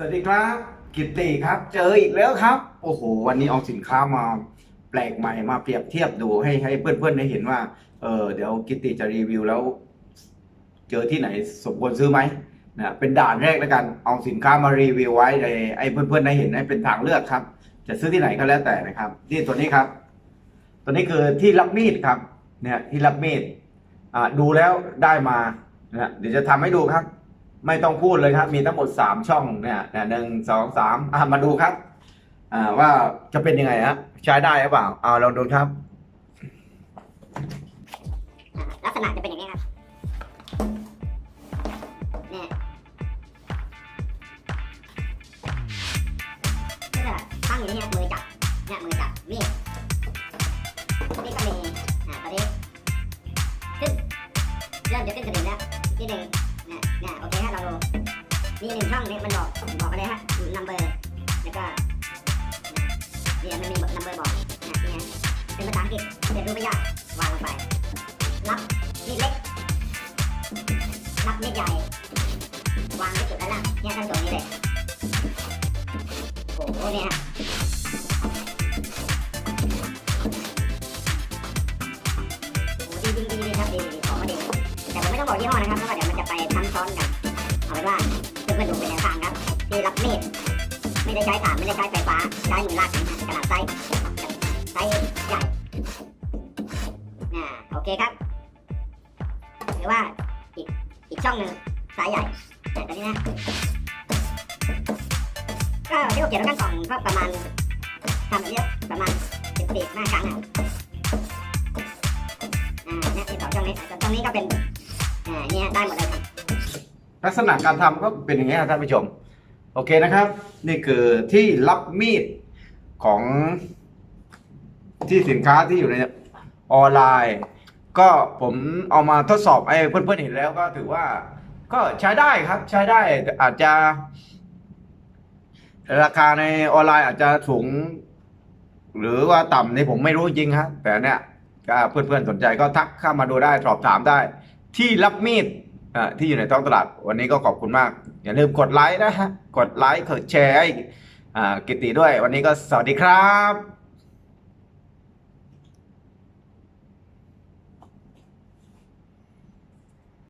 สวัสดีครับ กิตติครับ เจออีกแล้วครับ โอ้โห วันนี้เอาสินค้ามาแปลกใหม่มาเปรียบเทียบดูให้ให้เพื่อนๆได้เห็นว่าเออเดี๋ยวกิตติจะรีวิวแล้ว เจอที่ไหนสมควรซื้อไหมนะเป็นด่านแรกแล้วกันเอาสินค้ามารีวิวไว้ในไอ้เพื่อนๆได้เห็นให้เป็นทางเลือกครับ จะซื้อที่ไหนก็แล้วแต่นะครับนี่ตัวนี้ครับ ตัวนี้คือที่รับมีดครับเนี่ยที่รับมีดอ่าดูแล้วได้มานะเดี๋ยวจะทำให้ดูครับ ไม่ต้องพูดเลยครับ มีทั้งหมดสามช่องเนี่ยเนี่ยหนึ่งสองสามอะมาดูครับ อ่าว่าจะเป็นยังไงฮะใช้ได้หรือเปล่าเอาลองดูครับ ลักษณะจะเป็นอย่างนี้ครับเนี่ยก็จะตั้งอยู่ที่เนี่มือจับเนี่ยมือจับมีดนี่ก็มีอ่าตอนนี้ขึ้นเริ่มจะขึ้นสนิมแล้วที่หนึ่ง เนี่ยโอเคฮะเราดูมีหนึ่งช่องเนี่ยมันบอกบอกอะไรฮะนัมเบอร์แล้วก็เนี่ยมันมีนัมเบอร์บอกเนี่ยเนี่ยเป็นภาษาอังกฤษเรียนรู้ไม่ยากวางลงไปรับมีดเล็กรับมีดใหญ่วางที่จุดด้านล่างเนี่ยขั้นตรงนี้เลยโอ้โหเนี่ยฮะโอ้ดีดีดีดีครับดีดีดีของมาดีแต่ผมไม่ต้องบอกยี่ห้อนะครับ ครับที่รับมีดไม่ได้ใช้ถ่านไม่ได้ใช้ไฟฟ้า ใช้มือลากขนาดไซส์ไซส์ใหญ่อ่าโอเคครับ หรือว่าอีกอีกช่องหนึ่งสายใหญ่แต่ตอนนี้นะก็ที่เราเขียนไว้ข้างกล่องก็ประมาณทำแบบนี้ประมาณสิบสี่ห้าครั้งอะอ่าเนี่ยสองช่องนี้ช่องนี้ก็เป็นอ่าเนี่ยได้หมดเลยครับลักษณะการทำก็เป็นอย่างนี้ครับท่านผู้ชม โอเคนะครับ นี่คือที่รับมีดของที่สินค้าที่อยู่ในออนไลน์ ก็ผมเอามาทดสอบไอ้เพื่อนๆเห็นแล้วก็ถือว่า ก็ใช้ได้ครับ ใช้ได้อาจจะ ราคาในออนไลน์อาจจะสูง หรือว่าต่ำนี่ผมไม่รู้จริงครับแต่เนี่ยก็เพื่อนๆสนใจก็ทักเข้ามาดูได้สอบถามได้ ที่รับมีดอ่าที่อยู่ในท้องตลาด วันนี้ก็ขอบคุณมาก อย่าลืมกดไลค์นะฮะ กดไลค์กดแชร์ให้อ่ากิตติด้วย วันนี้ก็สวัสดีครับ